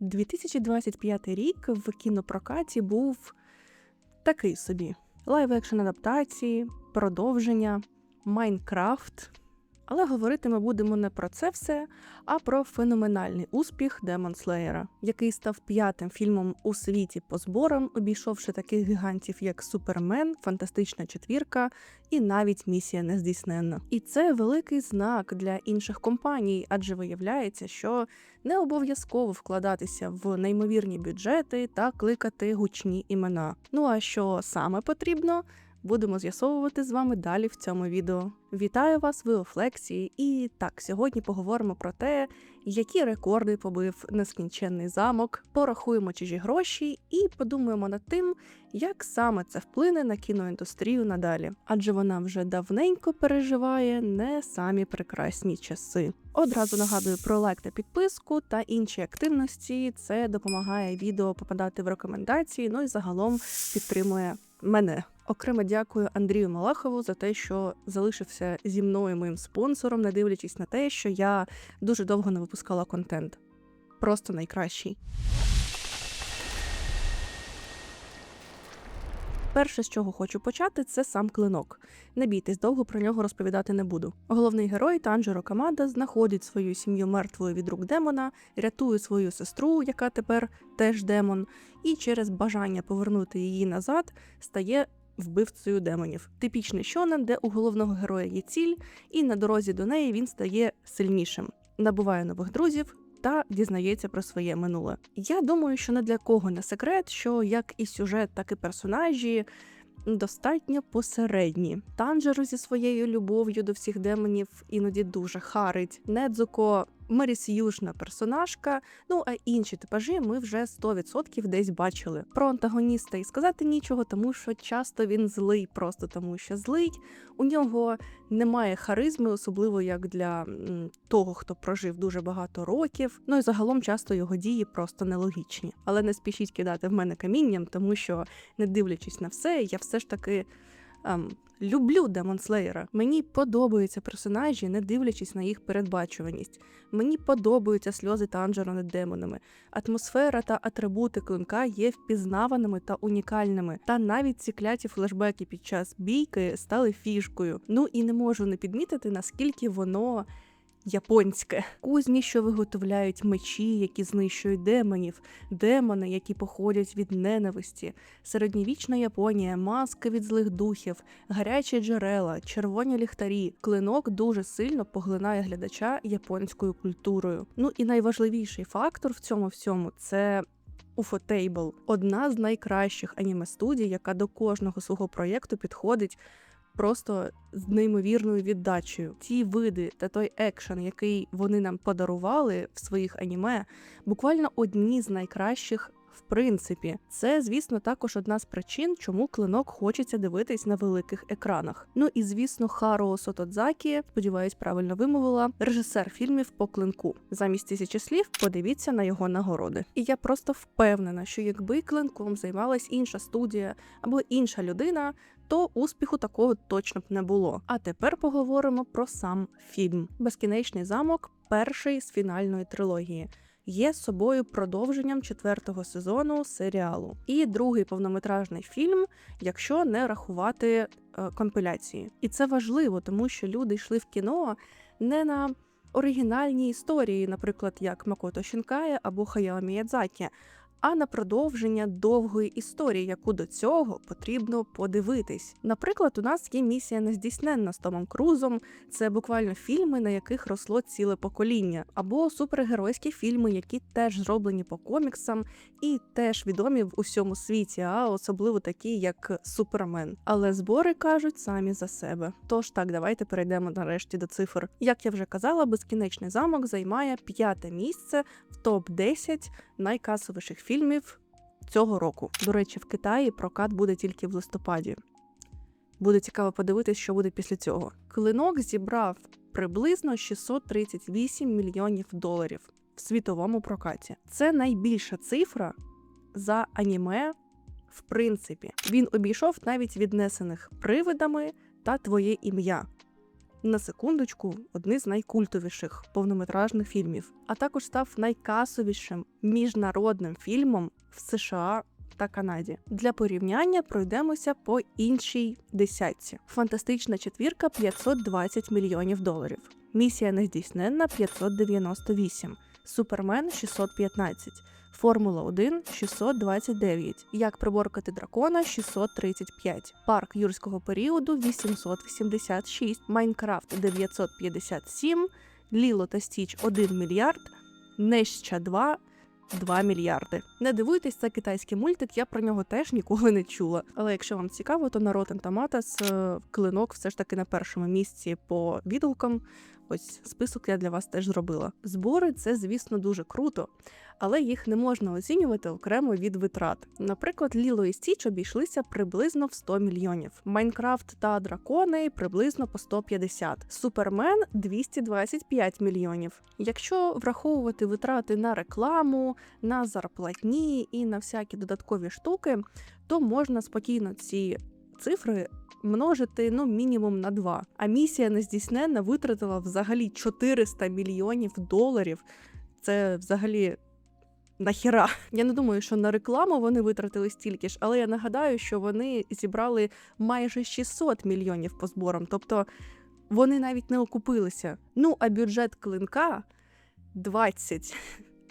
2025 рік в кінопрокаті був такий собі: лайв-екшн адаптації, продовження, Майнкрафт. Але говорити ми будемо не про це все, а про феноменальний успіх Демон Слеєра, який став п'ятим фільмом у світі по зборам, обійшовши таких гігантів, як Супермен, Фантастична четвірка і навіть місія нездійсненна. І це великий знак для інших компаній, адже виявляється, що не обов'язково вкладатися в неймовірні бюджети та кликати гучні імена. Ну а що саме потрібно? Будемо з'ясовувати з вами далі в цьому відео. Вітаю вас, ви у Флексі, і так, сьогодні поговоримо про те, які рекорди побив нескінченний замок, порахуємо чужі гроші і подумаємо над тим, як саме це вплине на кіноіндустрію надалі, адже вона вже давненько переживає не самі прекрасні часи. Одразу нагадую про лайк та підписку та інші активності. Це допомагає відео попадати в рекомендації, ну і загалом підтримує мене. Окремо дякую Андрію Малахову за те, що залишився зі мною моїм спонсором, не дивлячись на те, що я дуже довго не випускала контент. Просто найкращий. Перше, з чого хочу почати, це сам клинок. Не бійтесь, довго про нього розповідати не буду. Головний герой Танжеро Камада знаходить свою сім'ю мертвою від рук демона, рятує свою сестру, яка тепер теж демон, і через бажання повернути її назад стає вбивцею демонів. Типічний щонен, де у головного героя є ціль, і на дорозі до неї він стає сильнішим, набуває нових друзів. Та дізнається про своє минуле. Я думаю, що не для кого не секрет, що як і сюжет, так і персонажі достатньо посередні. Танжеру зі своєю любов'ю до всіх демонів іноді дуже харить. Недзуко Мерісюшна персонажка, ну а інші типажі ми вже 100% десь бачили. Про антагоніста і сказати нічого, тому що часто він злий, просто тому що злий. У нього немає харизми, особливо як для того, хто прожив дуже багато років. Ну і загалом часто його дії просто нелогічні. Але не спішіть кидати в мене камінням, тому що, не дивлячись на все, я все ж таки. Ем, люблю Демон Слеєра. Мені подобаються персонажі, не дивлячись на їх передбачуваність. Мені подобаються сльози Танджера над демонами. Атмосфера та атрибути клинка є впізнаваними та унікальними. Та навіть ці кляті флешбеки під час бійки стали фішкою. Ну і не можу не підмітити, наскільки воно японське кузні, що виготовляють мечі, які знищують демонів, демони, які походять від ненависті, середньовічна Японія, маски від злих духів, гарячі джерела, червоні ліхтарі. Клинок дуже сильно поглинає глядача японською культурою. Ну і найважливіший фактор в цьому всьому це. Ufotable – одна з найкращих аніме студій, яка до кожного свого проєкту підходить просто з неймовірною віддачею. Ті види та той екшен, який вони нам подарували в своїх аніме, буквально одні з найкращих. В принципі, це, звісно, також одна з причин, чому клинок хочеться дивитись на великих екранах. Ну і звісно, Харо Сотодзакі, сподіваюсь, правильно вимовила, режисер фільмів по клинку. Замість тисячі слів подивіться на його нагороди. І я просто впевнена, що якби клинком займалась інша студія або інша людина, то успіху такого точно б не було. А тепер поговоримо про сам фільм. Безкінечний замок, перший з фінальної трилогії. Є собою продовженням четвертого сезону серіалу, і другий повнометражний фільм, якщо не рахувати е, компіляції. І це важливо, тому що люди йшли в кіно не на оригінальні історії, наприклад, як Макото Шінкає або Хаяо Міядзакі, а на продовження довгої історії, яку до цього потрібно подивитись. Наприклад, у нас є місія нездійсненна з Томом Крузом. Це буквально фільми, на яких росло ціле покоління, або супергеройські фільми, які теж зроблені по коміксам і теж відомі в усьому світі, а особливо такі, як Супермен. Але збори кажуть самі за себе. Тож так, давайте перейдемо нарешті до цифр. Як я вже казала, безкінечний замок займає п'яте місце в топ 10 найкасовіших фільмів цього року. До речі, в Китаї прокат буде тільки в листопаді. Буде цікаво подивитись, що буде після цього. Клинок зібрав приблизно 638 мільйонів доларів в світовому прокаті. Це найбільша цифра за аніме. В принципі, він обійшов навіть віднесених привидами та твоє ім'я. На секундочку одні з найкультовіших повнометражних фільмів, а також став найкасовішим міжнародним фільмом в США. Та Канаді для порівняння пройдемося по іншій десятці. Фантастична четвірка 520 мільйонів доларів. Місія нездійсненна 598, Супермен 615, Формула 1 629, Як приборкати дракона 635, Парк юрського періоду 886, Майнкрафт 957, Ліло та Стіч 1 мільярд, Неща 2 2 мільярди. Не дивуйтесь, це китайський мультик, я про нього теж ніколи не чула. Але якщо вам цікаво, то на Rotten Tomatoes клинок все ж таки на першому місці по відгукам. Ось список я для вас теж зробила. Збори це, звісно, дуже круто, але їх не можна оцінювати окремо від витрат. Наприклад, Ліло і Стіч обійшлися приблизно в 100 мільйонів. Майнкрафт та дракони приблизно по 150. Супермен 225 мільйонів. Якщо враховувати витрати на рекламу, на зарплатні і на всякі додаткові штуки, то можна спокійно ці цифри множити ну мінімум на два. А місія нездійсненна витратила взагалі 400 мільйонів доларів. Це взагалі. Нахіра. Я не думаю, що на рекламу вони витратили стільки ж, але я нагадаю, що вони зібрали майже 600 мільйонів по зборам, тобто вони навіть не окупилися. Ну а бюджет клинка 20.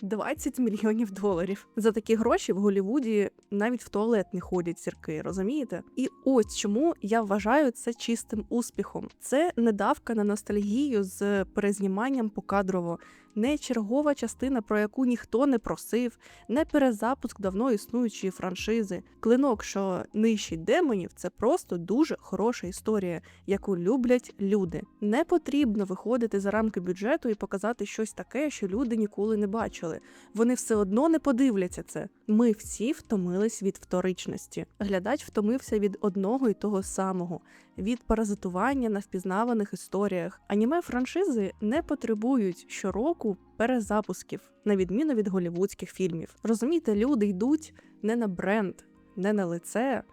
20 мільйонів доларів. За такі гроші в Голівуді навіть в туалет не ходять зірки, розумієте? І ось чому я вважаю це чистим успіхом. Це не давка на ностальгію з перезніманням покадрово, не чергова частина, про яку ніхто не просив, не перезапуск давно існуючої франшизи. Клинок, що нищить демонів, це просто дуже хороша історія, яку люблять люди. Не потрібно виходити за рамки бюджету і показати щось таке, що люди ніколи не бачили. Вони все одно не подивляться це. Ми всі втомились від вторичності. Глядач втомився від одного і того самого, від паразитування на впізнаваних історіях. Аніме франшизи не потребують щороку перезапусків, на відміну від голівудських фільмів. Розумієте, люди йдуть не на бренд, не на лице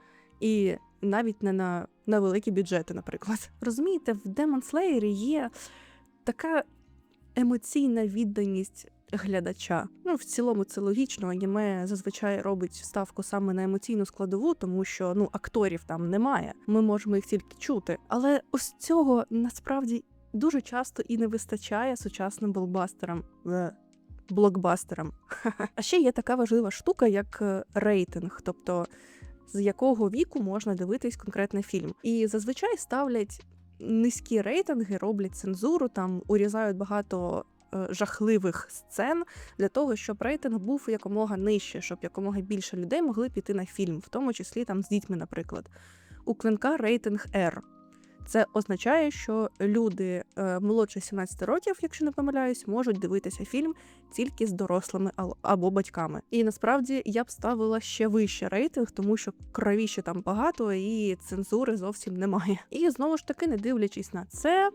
і навіть не на, на великі бюджети, наприклад. Розумієте, в Demon Slayer є така емоційна відданість глядача. Ну, в цілому це логічно. Аніме зазвичай робить ставку саме на емоційну складову, тому що ну акторів там немає. Ми можемо їх тільки чути. Але ось цього насправді дуже часто і не вистачає сучасним блокбастерам. Е, Блокбастерам. А ще є така важлива штука, як е, рейтинг, тобто з якого віку можна дивитись конкретний фільм. І зазвичай ставлять низькі рейтинги, роблять цензуру, там урізають багато жахливих сцен для того, щоб рейтинг був якомога нижче, щоб якомога більше людей могли піти на фільм, в тому числі там з дітьми, наприклад. У клинка рейтинг R. Це означає, що люди е, молодше 17 років, якщо не помиляюсь, можуть дивитися фільм тільки з дорослими або батьками. І насправді я б ставила ще вище рейтинг, тому що кровіше там багато і цензури зовсім немає. І знову ж таки, не дивлячись на це.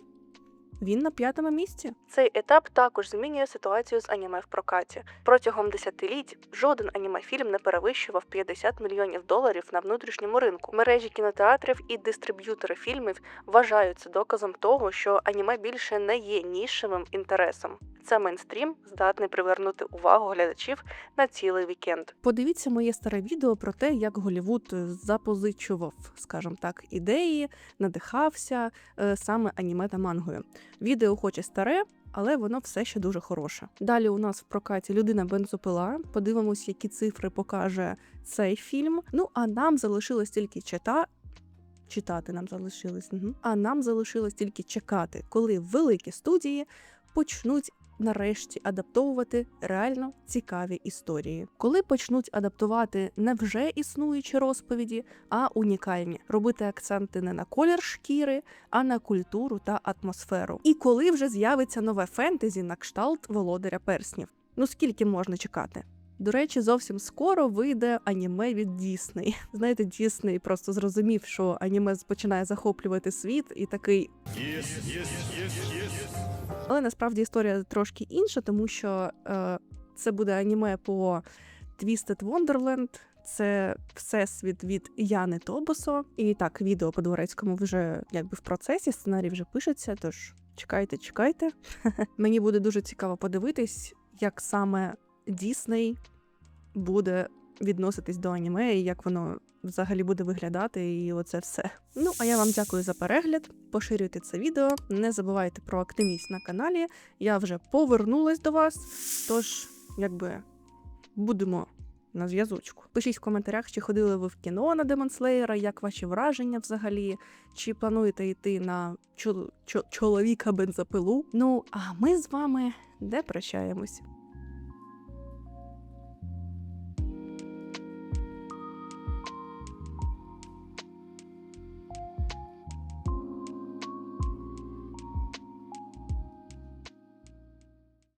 Він на п'ятому місці. Цей етап також змінює ситуацію з аніме в прокаті. Протягом десятиліть жоден анімефільм не перевищував 50 мільйонів доларів на внутрішньому ринку. Мережі кінотеатрів і дистриб'ютори фільмів вважаються доказом того, що аніме більше не є нішевим інтересом. Це мейнстрім здатний привернути увагу глядачів на цілий вікенд. Подивіться моє старе відео про те, як Голівуд запозичував, скажімо так, ідеї, надихався е, саме аніме та мангою. Відео хоч і старе, але воно все ще дуже хороше. Далі у нас в прокаті людина бензопила. Подивимось, які цифри покаже цей фільм. Ну а нам залишилось тільки чита. Читати нам залишилось, угу. а нам залишилось тільки чекати, коли великі студії почнуть нарешті адаптовувати реально цікаві історії, коли почнуть адаптувати не вже існуючі розповіді, а унікальні, робити акценти не на колір шкіри, а на культуру та атмосферу. І коли вже з'явиться нове фентезі на кшталт володаря перснів. Ну скільки можна чекати? До речі, зовсім скоро вийде аніме від Дісней. Знаєте, Дісней просто зрозумів, що аніме починає захоплювати світ, і такий Yes, yes, yes, yes. Але насправді історія трошки інша, тому що е, це буде аніме по Twisted Wonderland, Це всесвіт від Яни Тобосо. І так, відео по дворецькому вже якби в процесі, сценарій вже пишеться. Тож чекайте, чекайте. Мені буде дуже цікаво подивитись, як саме Дісней буде відноситись до аніме і як воно взагалі буде виглядати, і оце все. Ну а я вам дякую за перегляд. Поширюйте це відео. Не забувайте про активність на каналі. Я вже повернулась до вас. Тож, якби будемо на зв'язочку. Пишіть в коментарях, чи ходили ви в кіно на Демонслеєра, як ваші враження взагалі, чи плануєте йти на чол- чо- чоловіка бензопилу. Ну а ми з вами не прощаємось.